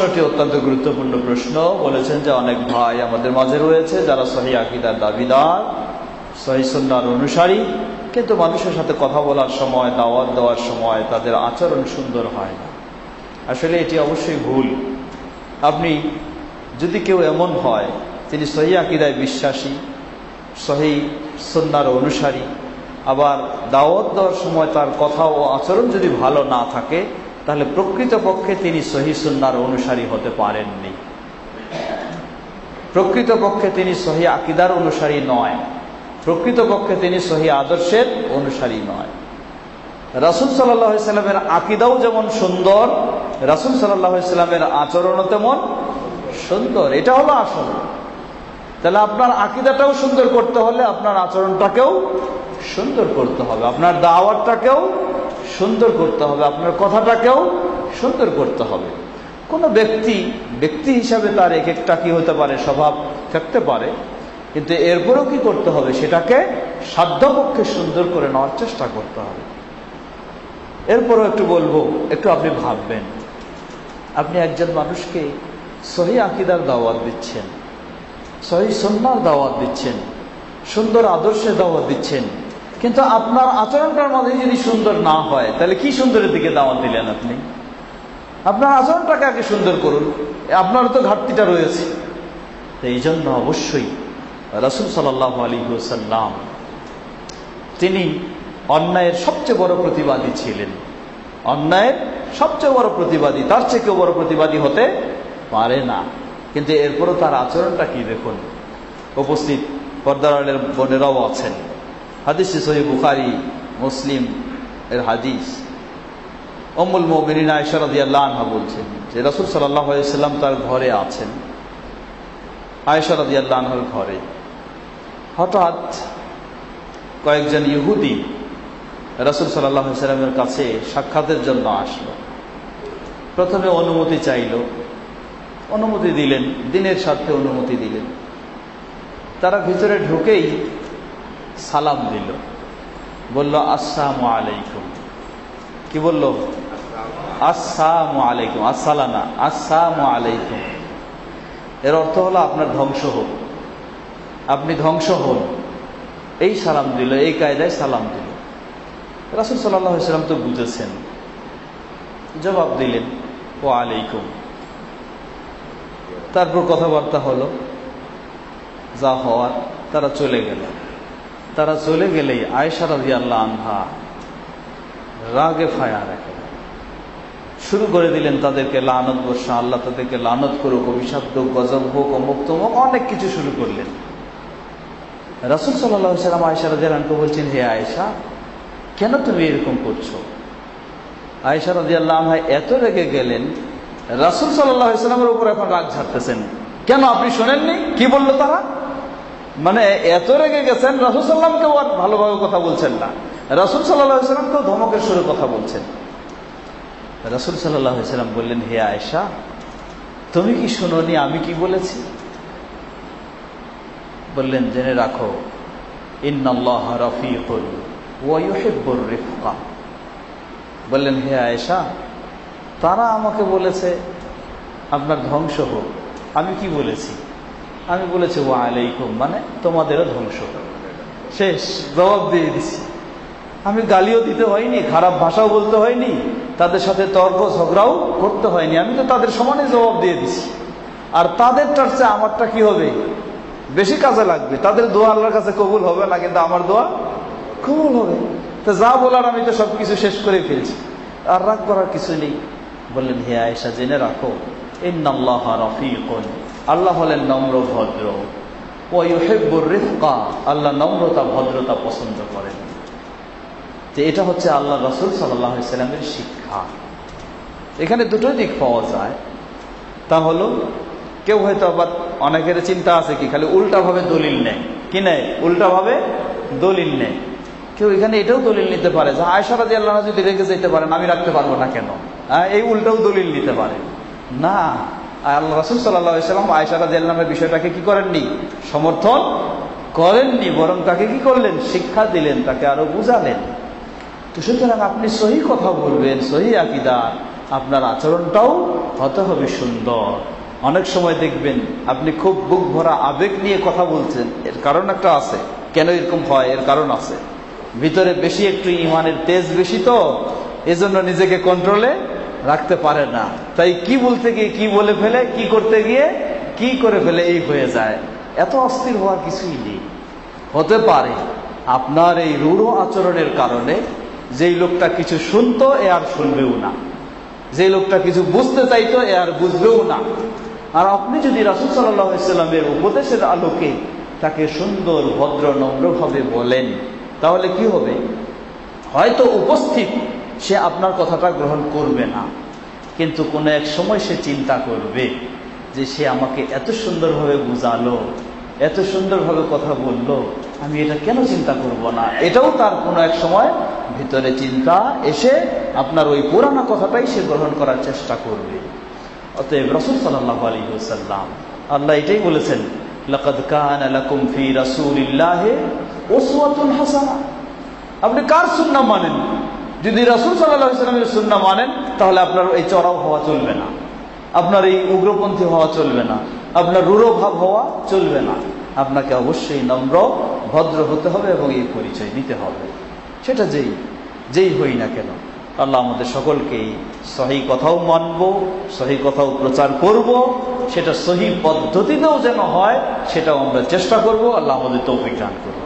প্রশ্নটি অত্যন্ত গুরুত্বপূর্ণ প্রশ্ন। বলেছেন যে অনেক ভাই আমাদের মাঝে রয়েছে যারা সহি আকিদার দাবিদার, সহি সন্ন্যার অনুসারী। কিন্তু মানুষের সাথে কথা বলার সময়, দাওয়াত দেওয়ার সময় তাদের আচরণ সুন্দর হয় না। আসলে এটি অবশ্যই ভুল। আপনি যদি কেউ এমন হয়, তিনি সহি আকিদায় বিশ্বাসী, সহি সন্ন্যার অনুসারী, আবার দাওয়াত দেওয়ার সময় তার কথা ও আচরণ যদি ভালো না থাকে তাহলে প্রকৃতপক্ষে তিনি সহি সুন্নার অনুসারী হতে পারেননি। প্রকৃতপক্ষে তিনি সহি আকিদার অনুসারী নয়। প্রকৃতপক্ষে তিনি সহি আদর্শের অনুসারী নয়। রাসুল সাল্লাহ সাল্লামের আকিদাও যেমন সুন্দর, রাসুল সাল্লাহ সাল্লামের আচরণও তেমন সুন্দর। এটা হলো আসল। তাহলে আপনার আকিদাটাও সুন্দর করতে হলে আপনার আচরণটাকেও সুন্দর করতে হবে। আপনার দাওয়াতটাকেও সুন্দর করতে হবে, আপনার কথাটাকেও সুন্দর করতে হবে। কোনো ব্যক্তি ব্যক্তি হিসাবে তার এক একটা কি হতে পারে, স্বভাব থাকতে পারে, কিন্তু এরপরেও কি করতে হবে, সেটাকে সাধ্যপক্ষে সুন্দর করে নেওয়ার চেষ্টা করতে হবে। এরপরও একটু বলব, একটু আপনি ভাববেন। আপনি একজন মানুষকে সহি আকিদার দাওয়াত দিচ্ছেন, সহি সন্ন্যার দাওয়াত দিচ্ছেন, সুন্দর আদর্শের দাওয়াত দিচ্ছেন কিন্তু আপনার আচরণটার মধ্যে যদি সুন্দর না হয়, তাহলে কি সুন্দরের দিকে দাওয়াত দিলেন আপনি? আপনার আচরণটাকে আগে সুন্দর করুন? আপনার তো ঘাটতিটা রয়েছে। এই জন্য অবশ্যই রসুল সাল্লাহ আলী সাল্লাম তিনি অন্যায়ের সবচেয়ে বড় প্রতিবাদী ছিলেন। অন্যায়ের সবচেয়ে বড় প্রতিবাদী, তার চেয়ে কেউ বড় প্রতিবাদী হতে পারে না। কিন্তু এরপরও তার আচরণটা কি দেখুন? উপস্থিত পর্দারের বোনেরাও আছেন। হাদিস সহি বুখারি, মুসলিম এর হাদিস। অমুল মোমিনা ইশারদি আল্লাহ বলছেন যে রসুল সাল্লাহ তার ঘরে আছেন। আয়সারদি আল্লাহর ঘরে। হঠাৎ কয়েকজন ইহুদি রসুল সাল্লাহ কাছে সাক্ষাতের জন্য আসলো। প্রথমে অনুমতি চাইল। অনুমতি দিলেন, দিনের স্বার্থে অনুমতি দিলেন। তারা ভিতরে ঢুকেই সালাম দিল। বলল, আসসালামু আলাইকুম। কি বলল? আসসালামু আলাইকুম। আসসালানা। আসসালামু আলাইকুম। এর অর্থ হলো, আপনার ধ্বংস হোক। আপনি ধ্বংস হন। এই সালাম দিল, এই কায়দায় সালাম দিল। রাসুল সাল্লাহ সাল্লাম তো বুঝেছেন। জবাব দিলেন ও আলাইকুম। তারপর কথাবার্তা হলো, যা হওয়ার তারা চলে গেল। তারা চলে গেলেই আয়সা রাজি আল্লাহ আনহা রাগে ফায়া রাখে। শুরু করে দিলেন তাদেরকে লানত বর্ষা, আল্লাহ তাদেরকে লানত করুক, অভিশাপ হোক, গজব হোক, অমুক তমুক, অনেক কিছু শুরু করলেন। রাসুল সাল্লাহ সাল্লাম আয়সা রাজি আনকে বলছেন, হে আয়সা কেন তুমি এরকম করছ? আয়সা রাজি আল্লাহ এত রেগে গেলেন, রাসুল সাল্লাহ ইসলামের উপর এখন রাগ ঝাড়তেছেন। কেন আপনি শোনেননি? কি বলল তারা? মানে এত রেগে গেছেন, রাসুল সাল্লামকেও আর ভালোভাবে কথা বলছেন না। রাসুল সাল্লাহ ইসলামকেও ধমকের সুরে কথা বলছেন। রাসুল সাল্লাহ ইসলাম বললেন, হে আয়সা তুমি কি শোনি আমি কি বলেছি? বললেন, জেনে রাখো, ইন্নাল্লাহ রফিকুল ওয়ুহিব্বুর রিফকা। বললেন, হে আয়েশা, তারা আমাকে বলেছে, আপনার ধ্বংস হোক, আমি কি বলেছি? আমি বলেছি ও আলাইকুম মানে তোমাদেরও ধ্বংস। শেষ, জবাব দিয়ে দিছি। আমি গালিও দিতে হয়নি, খারাপ ভাষাও বলতে হয়নি, তাদের সাথে তর্ক ঝগড়াও করতে হয়নি। আমি তো তাদের সমানে জবাব দিয়ে দিছি। আর তাদেরটার চেয়ে আমারটা কি হবে? বেশি কাজে লাগবে। তাদের দোয়া আল্লাহর কাছে কবুল হবে না, কিন্তু আমার দোয়া কবুল হবে। তো যা বলার আমি তো সব কিছু শেষ করে ফেলছি। আর রাগ করার কিছু নেই। বললেন, হে আয়েশা, জেনে রাখো, ইন্নাল্লাহ রফিকুন। আল্লাহ হলেন নম্র ভদ্র। ও ইউহিব্বুর রিফকা, আল্লাহ নম্রতা, ভদ্রতা পছন্দ করেন। যে এটা হচ্ছে আল্লাহ রসুল সাল্লাহ সাল্লামের শিক্ষা। এখানে দুটো দিক পাওয়া যায়। তা হলো, কেউ হয়তো আবার অনেকের চিন্তা আছে কি, খালি উল্টাভাবে দলিল নেয়। কি নেয়? উল্টাভাবে দলিল নেয়। কেউ এখানে এটাও দলিল নিতে পারে যে আয়সারা দিয়ে আল্লাহ যদি রেখে যেতে পারেন, আমি রাখতে পারব না কেন? এই উল্টাও দলিল নিতে পারে। না আল্লাহ রসুল সাল্লাম আয়সারা দিয়াল্লামের বিষয়টাকে কি করেননি? সমর্থন করেননি, বরং তাকে কি করলেন? শিক্ষা দিলেন, তাকে আরও বুঝালেন। তো সুতরাং আপনি সহি কথা বলবেন, সহি আকিদা। আপনার আচরণটাও হতে হবে সুন্দর। অনেক সময় দেখবেন আপনি খুব বুক ভরা আবেগ নিয়ে কথা বলছেন। এর কারণ একটা আছে। কেন এরকম হয়? এর কারণ আছে। ভিতরে বেশি একটু ইমানের তেজ বেশি তো, এজন্য নিজেকে কন্ট্রোলে রাখতে পারে না। তাই কি বলতে গিয়ে কি বলে ফেলে, কি করতে গিয়ে, কি করে ফেলে, এই হয়ে যায়। এত অস্থির হওয়ার কিছুই নেই। হতে পারে আপনার এই রূঢ় আচরণের কারণে যেই লোকটা কিছু শুনতো, এ আর শুনবেও না। যে লোকটা কিছু বুঝতে চাইতো, এ আর বুঝবেও না। আর আপনি যদি রাসুল সাল্লামের উপদেশের আলোকে তাকে সুন্দর, ভদ্র, নম্রভাবে বলেন, তাহলে কি হবে? হয়তো উপস্থিত সে আপনার কথাটা গ্রহণ করবে না। কিন্তু কোনো এক সময় সে চিন্তা করবে যে সে আমাকে এত সুন্দরভাবে বুঝালো, এত সুন্দরভাবে কথা বলল, আমি এটা কেন চিন্তা করব না? এটাও তার কোনো এক সময় ভিতরে চিন্তা এসে আপনার ওই পুরানো কথাটাই সে গ্রহণ করার চেষ্টা করবে। অতএব রসুল সাল্লাহ আলী সাল্লাম আল্লাহ এটাই বলেছেন হাসানা। আপনি কার সুন্নাহ মানেন? যদি রাসূল সাল্লাল্লাহু আলাইহি সাল্লামের সুন্নাহ মানেন, তাহলে আপনার এই চড়াও হওয়া চলবে না। আপনার এই উগ্রপন্থী হওয়া চলবে না। আপনার রূঢ় ভাব হওয়া চলবে না। আপনাকে অবশ্যই নম্র, ভদ্র হতে হবে এবং এই পরিচয় নিতে হবে। সেটা যেই যেই হই না কেন, আল্লাহ আমাদের সকলকেই সহি কথাও মানব, সহি কথাও প্রচার করব, সেটা সহি পদ্ধতিতেও যেন হয়, সেটাও আমরা চেষ্টা করব। আল্লাহ আমাদের তৌফিক দান করব